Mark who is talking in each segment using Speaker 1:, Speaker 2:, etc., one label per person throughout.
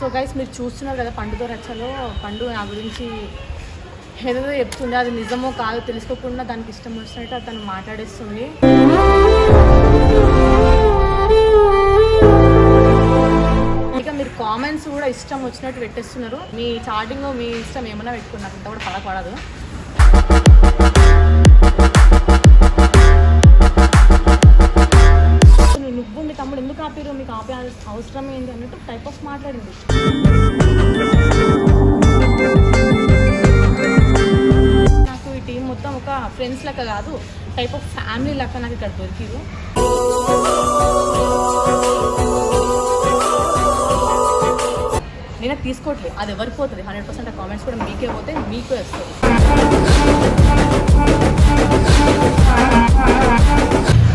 Speaker 1: So guys మీరు చూస్తున్నారు కదా పండుగ రచ్చలో పండు నా గురించి ఏదో చెప్తుంది అది నిజమో కాదో తెలుసుకోకుండా దానికి ఇష్టం వచ్చినట్టు అది తను మాట్లాడేస్తుంది. ఇక మీరు కామెంట్స్ కూడా ఇష్టం వచ్చినట్టు పెట్టేస్తున్నారు. మీ చాటింగ్ మీ ఇష్టం ఏమైనా పెట్టుకున్నారు? అంత కూడా పడకూడదు టైప్ ఆఫ్ ఫ్యామిలీ లెక్క నాకు ఇక్కడ దొరికిరు నేను తీసుకోవట్లేదు. అది ఎవరికి పోతుంది? హండ్రెడ్ పర్సెంట్ ఆ కామెంట్స్ కూడా మీకే పోతే మీకే వస్తుంది.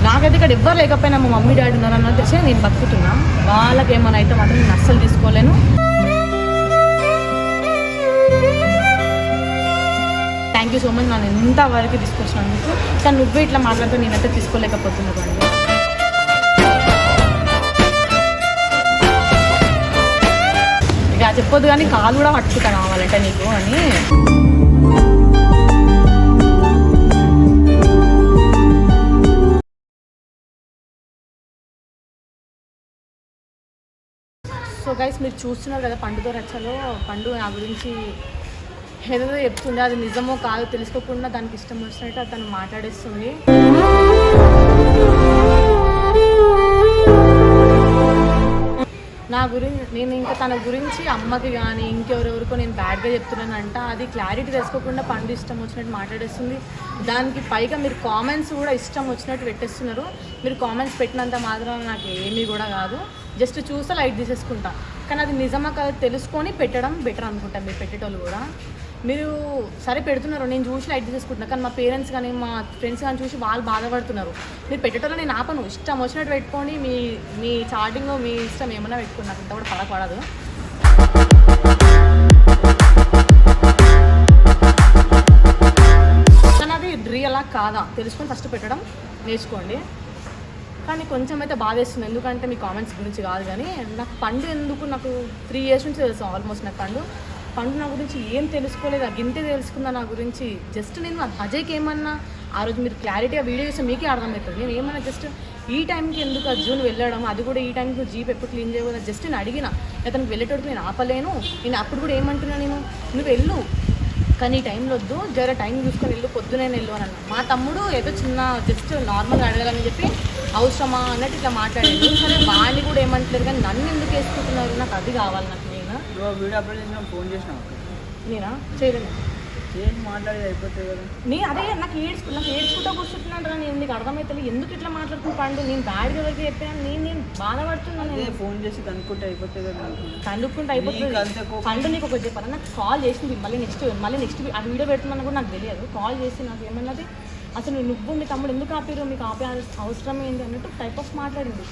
Speaker 1: నాకైతే ఇక్కడ ఎవ్వరు లేకపోయినా మా మమ్మీ డాడీ ఉన్నారు అన్నది తెలిసి నేను బతుకుతున్నా. వాళ్ళకి ఏమైనా అయితే మాత్రం నేను అస్సలు తీసుకోలేను. Thank you so much. నన్ను ఇంత వరకు తీసుకొచ్చినందుకు. కానీ నువ్వే ఇట్లా మాట్లాడుతూ నేనైతే తీసుకోలేకపోతున్నాను అండి ఇక చెప్పొద్దు కానీ కాలు కూడా పట్టుకుంటా కావాలంటే నీకు అని. సో గైస్ మీరు చూస్తున్నారు కదా పండుతో రచ్చలో పండు నా గురించి ఏదో చెప్తుంది అది నిజమో కాదో తెలుసుకోకుండా దానికి ఇష్టం వచ్చినట్టు అది తను మాట్లాడేస్తుంది. నా గురించి నేను ఇంకా తన గురించి అమ్మకి కానీ ఇంకెవరెవరికో నేను బ్యాడ్గా చెప్తున్నానంట. అది క్లారిటీ తెచ్చుకోకుండా పండు ఇష్టం వచ్చినట్టు మాట్లాడేస్తుంది. దానికి పైగా మీరు కామెంట్స్ కూడా ఇష్టం వచ్చినట్టు పెట్టేస్తున్నారు. మీరు కామెంట్స్ పెట్టినంత మాత్రం నాకు ఏమీ కూడా కాదు. జస్ట్ చూస్తే లైట్ తీసేసుకుంటా. కానీ అది నిజమా కాదు తెలుసుకొని పెట్టడం బెటర్ అనుకుంటా మీరు పెట్టేటోళ్ళు కూడా. మీరు సరే పెడుతున్నారు నేను చూసి లైట్ తీసుకుంటున్నా కానీ మా పేరెంట్స్ కానీ మా ఫ్రెండ్స్ కానీ చూసి వాళ్ళు బాధపడుతున్నారు. మీరు పెట్టడంలో నేను ఆపను. ఇష్టం వచ్చినట్టు పెట్టుకోండి. మీ మీ చార్టింగ్ మీ ఇష్టం ఏమైనా పెట్టుకుని నాకు ఇంత కూడా పడకూడదు. కానీ అది రియలా కాదా? తెలుసుకొని ఫస్ట్ పెట్టడం నేర్చుకోండి. కానీ కొంచెం అయితే బాధేస్తుంది. ఎందుకంటే మీ కామెంట్స్ గురించి కాదు కానీ నాకు పండు ఎందుకు? నాకు త్రీ ఇయర్స్ నుంచి తెలుసు ఆల్మోస్ట్ నాకు పండు. పండు నా గురించి ఏం తెలుసుకోలేదు. గింతే తెలుసుకుందా నా గురించి? జస్ట్ నేను అజయ్కి ఏమన్నా ఆ రోజు మీరు క్లారిటీగా వీడియో చేస్తే మీకే అర్థమవుతుంది. నేను ఏమన్నా జస్ట్ ఈ టైంకి ఎందుకు అర్జున్ వెళ్ళడం? అది కూడా ఈ టైంకి జీప్ ఎప్పుడు క్లీన్ చేయకూడదు జస్ట్ నేను అడిగిన. అతనికి వెళ్ళేటోడికి నేను ఆపలేను. నేను అప్పుడు కూడా ఏమంటున్నా నేను? నువ్వు వెళ్ళు. కానీ ఈ టైంలో వద్దు. జర టైం చూసుకొని వెళ్ళు. పొద్దునే వెళ్ళు అని అన్న. మా తమ్ముడు ఏదో చిన్న జస్ట్ నార్మల్గా అడగాలని చెప్పి అవసరమా? అన్నట్టు ఇట్లా మాట్లాడాడు. సరే వాడిని కూడా ఏమంటలేదు. కానీ నన్ను ఎందుకు వేసుకుంటున్నారు? నాకు అది కావాలి. నాకు
Speaker 2: నువ్వు వీడియో అప్లోడ్ చేసిన ఫోన్ చేసినావు?
Speaker 1: నేనా? చేయలేను
Speaker 2: ఏం మాట్లాడేది అయిపోతుంది కదా.
Speaker 1: నీ అదే నాకు ఏడ్చుకు నాకు ఏడ్చుకుంటా కూర్చుంటున్నాను రా నేను నీకు అర్థమవుతుంది ఎందుకు ఇట్లా మాట్లాడుతున్నా పండు? నేను బ్యాడ్గా ఎవరికి చెప్పాను నేను నేను బాధపడుతున్నాను
Speaker 2: ఫోన్ చేసి కనుక్కుంటే అయిపోతుంది కదా.
Speaker 1: కనుక్కుంటే అయిపోతుంది. పండు నీకు ఒకటి చెప్పాను? నాకు కాల్ చేసింది. మళ్ళీ నెక్స్ట్ మళ్ళీ నెక్స్ట్ ఆ వీడియో పెడుతున్నాను కూడా నాకు తెలియదు. కాల్ చేసి నాకు ఏమన్నది? అసలు నువ్వు మీ తమ్ముడు ఎందుకు ఆపారు మీకు ఆపే అవసరం ఏంటి అన్నట్టు టైప్ ఆఫ్ మాట్లాడింది.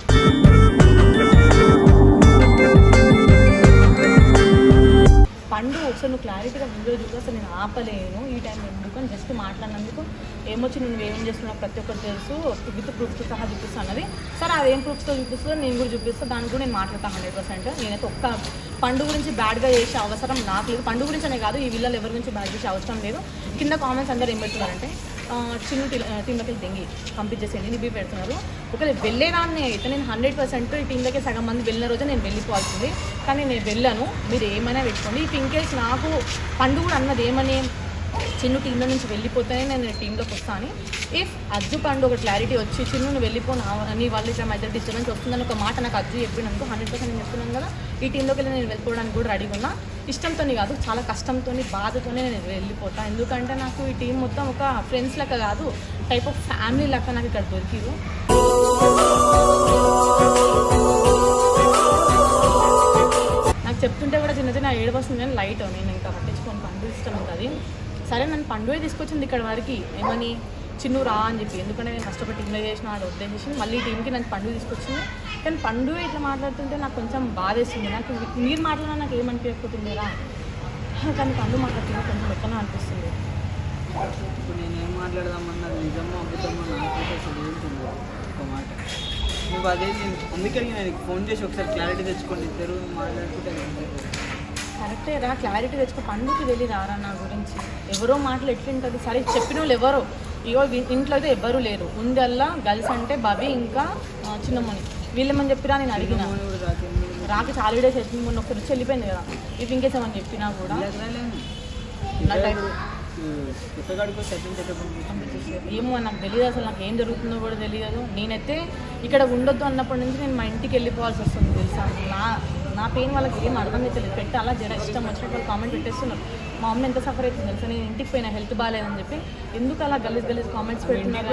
Speaker 1: పండు ఒకసారి నువ్వు క్లారిటీగా వీడియో చూసి అసలు నేను ఆపలేను ఈ టైం ఎందుకు అని జస్ట్ మాట్లాడినందుకు ఏమొచ్చి నువ్వు ఏం చేస్తున్నావు ప్రతి ఒక్కరు తెలుసు విత్ ప్రూఫ్తో సహా చూపిస్తాను అన్నది. సరే అదేం ప్రూఫ్తో చూపిస్తుందో నేను కూడా చూపిస్తాను దాని కూడా నేను మాట్లాడతాను హండ్రెడ్ పర్సెంట్. నేనైతే ఒక్క పండు గురించి బ్యాడ్గా చేసే అవసరం నాకు లేదు. పండు గురించి అనే కాదు ఈ వీళ్ళలో ఎవరి గురించి బ్యాడ్ చేసే అవసరం లేదు. కింద కామెంట్స్ అందరూ ఏం పెడుతున్నారంటే చిన్న టీంలోకి దెంగి పంపించేసేయండి నిబి పెడుతున్నారు. ఒకవేళ వెళ్ళేదాన్ని అయితే నేను హండ్రెడ్ పర్సెంట్ ఈ టీంలోకి సగం మంది వెళ్ళిన రోజే నేను వెళ్ళిపోవాల్సింది. కానీ నేను వెళ్ళాను మీరు ఏమైనా పెట్టుకోండి. ఇఫ్ ఇన్ కేస్ నాకు పండు కూడా అన్నది ఏమని చిన్ను టీంలో నుంచి వెళ్ళిపోతేనే నేను టీంలోకి వస్తాను. ఇఫ్ అజ్జు పండు ఒక క్లారిటీ వచ్చి చిన్ను నువ్వు వెళ్ళిపో నీ వాళ్ళు ఇట్లా మధ్య డిస్టర్బెన్స్ వస్తుందని ఒక మాట నాకు అజ్జు చెప్పినందుకు హండ్రెడ్ పర్సెంట్ నేను చెప్తున్నాను కదా ఈ టీంలోకి వెళ్ళి నేను వెళ్ళిపోవడానికి కూడా రెడీగా ఉన్నా. ఇష్టంతోనే కాదు చాలా కష్టంతో బాధతోనే నేను వెళ్ళిపోతాను ఎందుకంటే నాకు ఈ టీం మొత్తం ఒక ఫ్రెండ్స్ లెక్క కాదు టైప్ ఆఫ్ ఫ్యామిలీ లెక్క నాకు ఇక్కడ దొరికిరు. నాకు చెప్తుంటే కూడా చిన్న చిన్న ఏడు వస్తుంది. కానీ లైట్ నేను ఇంకా పట్టించుకొని. పండు ఇష్టం ఉంటుంది. సరే నన్ను పండుగ తీసుకొచ్చింది ఇక్కడ వరకు. ఏమని? చిన్ను రా అని చెప్పి. ఎందుకంటే నేను కష్టపడి టీంలో చేసిన వాడు ఉద్దేశించి మళ్ళీ టీంకి నన్ను పండుగ తీసుకొచ్చింది. కానీ పండుగ ఇట్లా మాట్లాడుతుంటే నాకు కొంచెం బాధేస్తుంది నాకు మీరు మాట్లాడినా నాకు ఏమనిపించకపోతుంది రా? కానీ పండు మాట్లాడుతుంటే కొంచెం ఎక్కడో అనిపిస్తుంది.
Speaker 2: ఇప్పుడు నేను ఏం మాట్లాడదామన్నా నిజమో అబద్ధమో నాకైతే ఒక మాట. నువ్వు అదే అందుకని అందుకే నేను ఫోన్ చేసి ఒకసారి క్లారిటీ తెచ్చుకోండి. ఇద్దరు మాట్లాడుకుంటే
Speaker 1: కరెక్టే రా క్లారిటీ తెచ్చుకో. పండుకి వెళ్ళి రారా నా గురించి. ఎవరో మాటలు ఎట్లుంటుంది? సరే చెప్పిన వాళ్ళు ఎవరో? ఇగో వీ- ఇంట్లో అయితే ఎవరు లేరు. ఉందల్లా గర్ల్స్ అంటే బవి ఇంకా చిన్నమ్మని వీళ్ళేమని చెప్పిరా నేను అడిగిన? రాకి కూడా వచ్చింది మొన్న ఒకసారి వచ్చి వెళ్ళిపోయింది కదా. ఇవి ఇంకేసామని చెప్పినా కూడా. ఏమో నాకు తెలియదు అసలు. నాకు ఏం జరుగుతుందో కూడా తెలియదు నేనైతే ఇక్కడ ఉండొద్దు అన్నప్పటి నుంచి నేను మా ఇంటికి వెళ్ళిపోవాల్సి వస్తుంది తెలుసా? నా నా పెయిన్ వాళ్ళకి ఏం అర్థం అవుతలేదు పెట్టి అలా జర ఇష్టం వచ్చినట్టు వాళ్ళు కామెంట్ పెట్టేస్తున్నారు. మా అమ్మ ఎంత సఫర్ అవుతుంది తెలుసా? నేను ఇంటికి పోయినా హెల్త్ బాగాలేదని చెప్పి ఎందుకు అలా గలీజ్ గలీజ్ కామెంట్స్ పెడుతున్నారు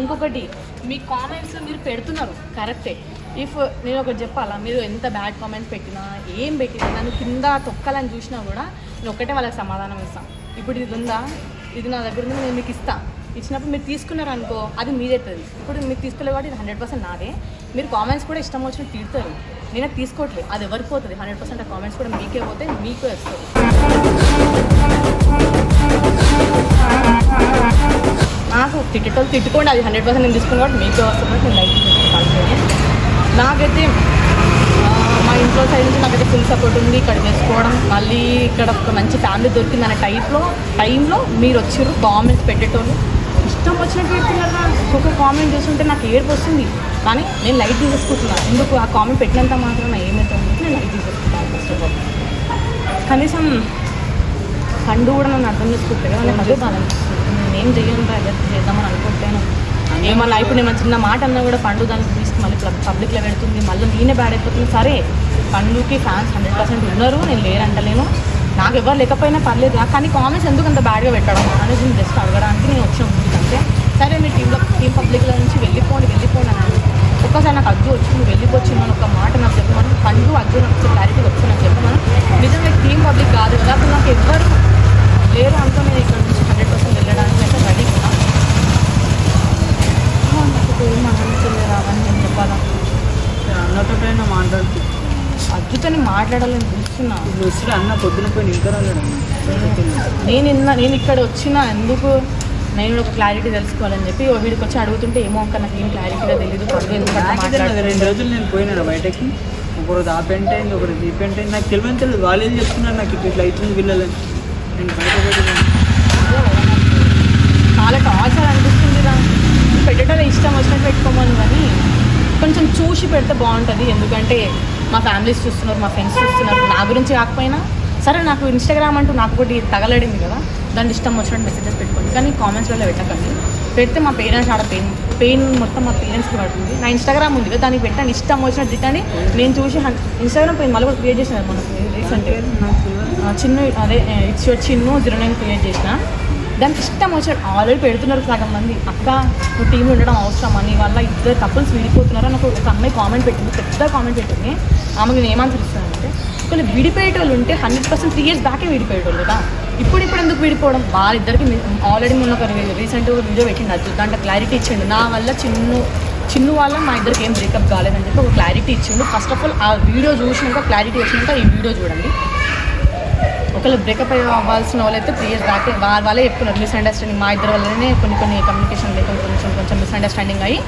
Speaker 1: ఇంకొకటి మీ కామెంట్స్ మీరు పెడుతున్నారు. కరెక్టే ఇఫ్ నేను ఒకటి చెప్పాలా? మీరు ఎంత బ్యాడ్ కామెంట్స్ పెట్టినా ఏం పెట్టినా నన్ను కింద తొక్కాలని చూసినా కూడా నేను ఒక్కటే వాళ్ళకి సమాధానం ఇస్తాను ఇప్పుడు ఇది ఉందా? ఇది నా దగ్గర ఉంది? నేను మీకు ఇస్తా. ఇచ్చినప్పుడు మీరు తీసుకున్నారు అనుకో అది మీదవుతుంది ఇప్పుడు మీరు తీసుకోలేదు కాబట్టి ఇది హండ్రెడ్ పర్సెంట్ నాదే. మీరు కామెంట్స్ కూడా ఇష్టం వచ్చినట్టు తిడతారు నేను తీసుకోవట్లేదు అది ఎవరికి పోతుంది హండ్రెడ్ పర్సెంట్ ఆ కామెంట్స్ కూడా మీకే పోతే మీకే వస్తుంది నాకు తిట్టేటోళ్ళు తిట్టుకోండి అది హండ్రెడ్ పర్సెంట్ నేను తీసుకుని కాబట్టి మీకే వస్తుంది నేను లైక్ నాకైతే మా ఇంట్లో సైడ్ నుంచి నాకైతే ఫుల్ సపోర్ట్ ఉంది. ఇక్కడ చేసుకోవడం మళ్ళీ ఇక్కడ ఒక మంచి ఫ్యామిలీ దొరికింది అనే టైప్లో టైంలో మీరు వచ్చారు కామెంట్స్ పెట్టేటోళ్ళు. ఇష్టం వచ్చినట్టు పెడుతున్నారా ఒక్కొక్క కామెంట్ చూస్తుంటే నాకు ఏడుపు వస్తుంది. కానీ నేను లైట్ తీసేసుకుంటున్నాను ఎందుకు? ఆ కామెంట్ పెట్టినంత మాత్రం ఏమవుతుంది నేను లైట్ తీసేసుకుంటాను ఫస్ట్ ఆఫ్ ఆల్ కనీసం పండు కూడా నన్ను అర్థం చేసుకుంటే కదా నాకు అదే బాధ నేనేం చేయను అదే చేద్దామని అనుకుంటాను. ఏమన్నా ఇప్పుడు నేను చిన్న మాట అన్నా కూడా పండు దానికి తీసుకు మళ్ళీ పబ్లిక్లో పెడుతుంది. మళ్ళీ నేనే బ్యాడ్ అయిపోతుంది సరే పండుకి ఫ్యాన్స్ హండ్రెడ్ పర్సెంట్ ఉన్నారు. నేను లేరంటలేను నాకు ఎవరు లేకపోయినా పర్లేదు కానీ కామెంట్స్ ఎందుకు అంత బ్యాడ్గా పెట్టడం? అనేది నేను జస్ట్ అడగడానికి నేను వచ్చిన. ఉంటుంది అంతే. సరే మీ టీంలో టీం పబ్లిక్లో నుంచి వెళ్ళిపోండి వెళ్ళిపోండి అని. ఒక్కసారి నాకు అజ్జు వచ్చి నువ్వు వెళ్ళిపోవచ్చు అని ఒక మాట నాకు చెప్పమని. పండు అజ్జు నాకు క్లారిటీ వచ్చి నాకు చెప్పమని. నిజంగా టీం పబ్లిక్ కాదు కదా అసలు నాకు ఎవ్వరు లేరు అనుకో నేను ఇక్కడ నుంచి హండ్రెడ్ పర్సెంట్ వెళ్ళడానికి అయితే రెడీ కూడా నాకు ఏం అనిపించలేదు రావని నేను చెప్పాలా?
Speaker 2: అన్నతోటైనా మాట్లాడుతూ.
Speaker 1: అద్భుతాన్ని మాట్లాడాలని చూస్తున్నా.
Speaker 2: అన్న పొద్దున పోయి ఇంకా రాలేడు
Speaker 1: నేను ఇన్న నేను ఇక్కడ వచ్చిన ఎందుకు? నేను కూడా ఒక క్లారిటీ తెలుసుకోవాలని చెప్పి ఓ వీడికి వచ్చి అడుగుతుంటే ఏమో ఇంకా నాకు ఏం క్లారిటీగా తెలియదు
Speaker 2: రెండు రోజులు నేను పోయినా బయటకి. ఒకరోజు ఆ పెంట అయింది ఒకరోజు ఈ అయింది నాకు తెలియని తెలియదు వాళ్ళేం చెప్తున్నారు నాకు ఇట్లా ఇట్లా అవుతుంది వీళ్ళని నేను బయట
Speaker 1: చాలా టార్చర్ అనిపిస్తుంది పెట్టడం ఇష్టం వచ్చినట్టు పెట్టుకోమని కానీ కొంచెం చూసి పెడితే బాగుంటుంది. ఎందుకంటే మా ఫ్యామిలీస్ చూస్తున్నారు మా ఫ్రెండ్స్ చూస్తున్నారు. నా గురించి కాకపోయినా సరే నాకు ఇన్స్టాగ్రామ్ అంటూ నాకు ఒకటి తగలడింది కదా. దాని ఇష్టం వచ్చినట్టు మెసేజెస్ పెట్టుకోండి. కానీ కామెంట్స్లలో పెట్టకండి. పెడితే మా పేరెంట్స్ ఆడ పెయిన్ పెయిన్ మొత్తం మా పేరెంట్స్కి పడుతుంది. నా ఇన్స్టాగ్రామ్ ఉంది కదా దానికి పెట్టండి. ఇష్టం వచ్చినట్టు తిట్టండి. నేను చూసి ఇన్స్టాగ్రామ్ పెయిన్ మళ్ళీ కూడా క్రియేట్
Speaker 2: నాకు తెలియదు.
Speaker 1: ఆ, చిన్న అదే it's your Chinnu zero nine create చేసిన. దానికి ఇష్టం వచ్చాడు ఆల్రెడీ పెడుతున్నారు సగం మంది. అక్క నువ్వు టీంలో ఉండడం అవసరం. అని వల్ల ఇద్దరు కపుల్స్ విడిపోతున్నారు అని ఒక అమ్మాయి కామెంట్ పెట్టింది. పెద్ద కామెంట్ పెట్టింది. ఆమెకి నేను ఏమని ఇస్తానంటే ఒకవేళ విడిపోయేటోళ్ళు ఉంటే హండ్రెడ్ పర్సెంట్ త్రీ ఇయర్స్ బ్యాకే విడిపోయేటోళ్ళు కదా. ఇప్పుడు ఇప్పుడు ఎందుకు విడిపోవడం? వాళ్ళిద్దరికి ఆల్రెడీ మొన్న ఒక రీసెంట్గా వీడియో పెట్టింది అది దాంట్లో క్లారిటీ ఇచ్చిండు. నా వల్ల చిన్ను చిన్ను వాళ్ళ మా ఇద్దరికి ఏం బ్రేకప్ కాలేదని చెప్పి ఒక క్లారిటీ ఇచ్చిండు. ఫస్ట్ ఆఫ్ ఆల్ ఆ వీడియో చూసినాక క్లారిటీ వచ్చినాక ఈ వీడియో చూడండి. ఒకవేళ బ్రేకప్ అవ్వాల్సిన వాళ్ళైతే త్రీ ఇయర్స్ బ్యాక్ వాళ్ళ వాళ్ళే చెప్తున్నారు మిస్అండర్స్టాండింగ్ మా ఇద్దరు వల్లనే కొన్ని కొన్ని కమ్యూనికేషన్ లేకుండా కొంచెం కొంచెం మిస్అండర్స్టాండింగ్ అయ్యి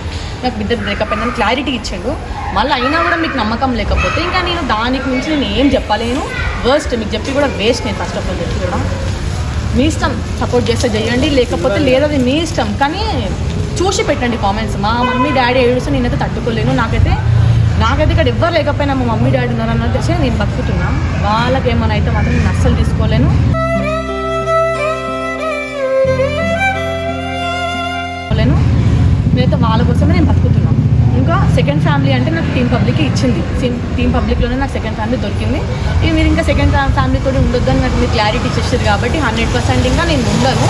Speaker 1: నాకు ఇద్దరు బ్రేకప్ అయిందని క్లారిటీ ఇచ్చాడు. మళ్ళీ అయినా కూడా మీకు నమ్మకం లేకపోతే ఇంకా నేను దానికి మించి నేను ఏం చెప్పలేను. వర్స్ట్ మీకు చెప్పి కూడా వేస్ట్ నేను ఫస్ట్ ఆఫ్ ఆల్ చెప్పి కూడా. మీ ఇష్టం సపోర్ట్ చేస్తే చేయండి లేకపోతే లేదది మీ ఇష్టం. కానీ చూసి పెట్టండి కామెంట్స్ మా మమ్మీ డాడీ ఏడుస్తే నేనైతే తట్టుకోలేను. నాకైతే నాకైతే ఇక్కడ ఎవ్వరు లేకపోయినా మా మమ్మీ డాడీ ఉన్నారు అన్నది వచ్చి నేను బతుకుతున్నా. వాళ్ళకి ఏమైనా అయితే మాత్రం నేను అస్సలు తీసుకోలేను. నేనైతే వాళ్ళ కోసమే నేను బతుకుతున్నాను ఇంకా సెకండ్ ఫ్యామిలీ అంటే నాకు టీమ్ పబ్లిక్ ఇచ్చింది. టీమ్ పబ్లిక్లోనే నాకు సెకండ్ ఫ్యామిలీ దొరికింది. ఇక మీరు ఇంకా సెకండ్ ఫ్యామిలీ తోటి ఉండొద్దు అని నాకు మీరు క్లారిటీ ఇచ్చేస్తుంది కాబట్టి హండ్రెడ్ పర్సెంట్ ఇంకా నేను ఉండను.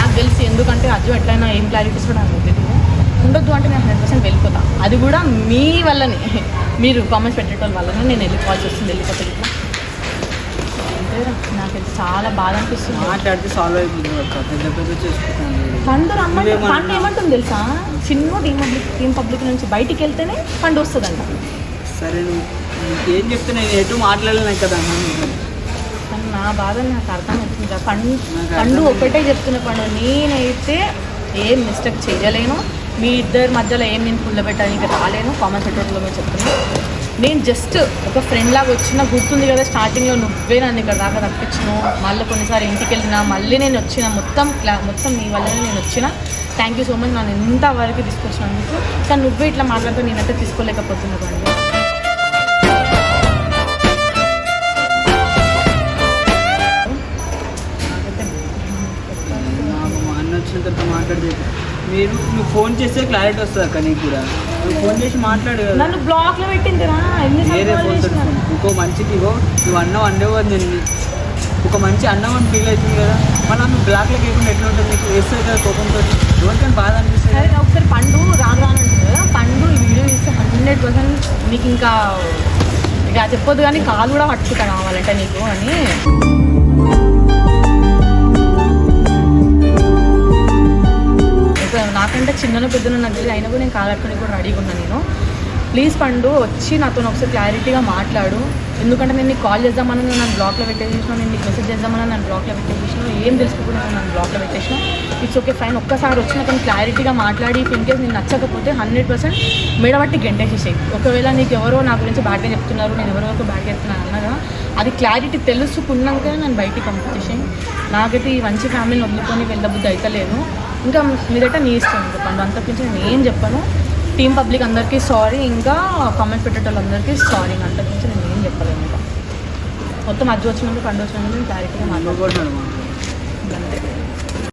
Speaker 1: నాకు తెలిసి ఎందుకంటే అజ్జు ఎట్లయినా ఏం క్లారిటీస్ కూడా నాకు తెలియదు. ఉండొద్దు అంటే నేను హండ్రెడ్ పర్సెంట్ వెళ్ళిపోతాను అది కూడా మీ వల్లనే. మీరు కామెంట్స్ పెట్టేటోళ్ళ వల్లనే నేను వెళ్ళిపోవాల్సి వస్తుంది వెళ్ళిపోతే ఇట్లా. నాకైతే చాలా బాధ అనిపిస్తుంది.
Speaker 2: మాట్లాడితే సాల్వ్ అయిపోతుంది పెద్ద పెద్ద చేసుకుంటాను.
Speaker 1: పండు రమ్మంటే? పండు ఏమంటుంది తెలుసా? చిన్న టీం పబ్లిక్ టీం పబ్లిక్ నుంచి బయటికి వెళ్తేనే పండు వస్తుందంట.
Speaker 2: సరే నువ్వు నీకేం చెప్తే నేను ఎటు మాట్లాడలేను కదా
Speaker 1: నా బాధ నాకు అర్థం అవుతుంది పండు పండు ఒకటే చెప్తున్న పండు. నేనైతే ఏం మిస్టేక్ చేయలేను. మీ ఇద్దరి మధ్యలో ఏం నేను పుల్ల పెట్టడానికి రాలేను కామన్ సెక్టర్లో మీరు చెప్తున్నా నేను జస్ట్ ఒక ఫ్రెండ్ లాగా వచ్చిన గుర్తుంది కదా స్టార్టింగ్లో నువ్వే నన్ను ఇక్కడ దాకా తప్పించినావు మళ్ళీ కొన్నిసారి ఇంటికి వెళ్ళినా మళ్ళీ నేను వచ్చిన మొత్తం క్లా మొత్తం నీ వల్లనే నేను వచ్చిన. థ్యాంక్ యూ సో మచ్ నన్ను ఇంతవరకు తీసుకొచ్చినందుకు. కానీ నువ్వే ఇట్లా మాట్లాడుతూ నేనైతే తీసుకోలేకపోతున్నాను అండి
Speaker 2: వచ్చిన తర్వాత మాట్లాడితే మీరు నువ్వు ఫోన్ చేస్తే క్లారిటీ వస్తుంది అక్క నీకు కూడా. నువ్వు ఫోన్ చేసి మాట్లాడు కదా.
Speaker 1: నన్ను బ్లాక్లో పెట్టిందిరా.
Speaker 2: వేరే ఫోన్ ఇంకో మంచికి ఇగో నువ్వు అన్నం అండేవు నేను. ఒక మంచి అన్నం అని ఫీల్ అవుతుంది కదా. మళ్ళీ నువ్వు బ్లాక్లో కేకుండా ఎట్లా ఉంటుంది నీకు? వేస్తుంది కదా కోపంతో. ఎవరికైనా బాధ అనిపిస్తుంది
Speaker 1: సరే ఒకసారి పండు రాను రాను అంటుంది కదా. పండు ఈ వీడియో చూస్తే హండ్రెడ్ పర్సెంట్ నీకు ఇంకా ఇక చెప్పొద్దు కానీ కాలు కూడా పట్టుకుంటా కావాలంటే నీకు అని. నాకంటే చిన్న పెద్దన నాకు తెలియదు అయినా కూడా నేను కాలు కూడా రెడీగా ఉన్నాను నేను. ప్లీజ్ పండు వచ్చి నాతో ఒకసారి క్లారిటీగా మాట్లాడు. ఎందుకంటే నేను నీకు కాల్ చేద్దామని నన్ను బ్లాక్లో పెట్టేసినా నేను నీకు మెసేజ్ చేద్దామని నన్ను బ్లాక్లో పెట్టేసినా ఏం తెలుసుకోకుండా నన్ను బ్లాక్లో పెట్టేసిన ఇట్స్ ఓకే ఫైన్ ఒక్కసారి వచ్చి అతను క్లారిటీగా మాట్లాడి ఇన్ కేస్ నేను నచ్చకపోతే హండ్రెడ్ పర్సెంట్ మెడబట్టి గెంటేసేసాయి. ఒకవేళ నీకు ఎవరో నా గురించి బ్యాడ్గా చెప్తున్నారు నేను ఎవరో బ్యాడ్గా చెప్తున్నాను అన్నగా అది క్లారిటీ తెలుసుకున్నాక నన్ను బయటికి పంపించేసాయి. నాకైతే ఈ మంచి ఫ్యామిలీని వదులుకొని వెళ్ళబుద్ధి అయితే లేదు. ఇంకా మీదట నీ ఇష్టం ఇంకా పండు అంతకుమించి నేను ఏం చెప్పను. టీం పబ్లిక్ అందరికీ సారీ ఇంకా కామెంట్ పెట్టేటోళ్ళందరికీ సారీ అంతకుమించి నేను ఏం చెప్పలేను ఇంకా. మొత్తం అజ్జు వచ్చినప్పుడు పండు నేను క్లారిటీగా
Speaker 2: కూడా
Speaker 1: అంతే.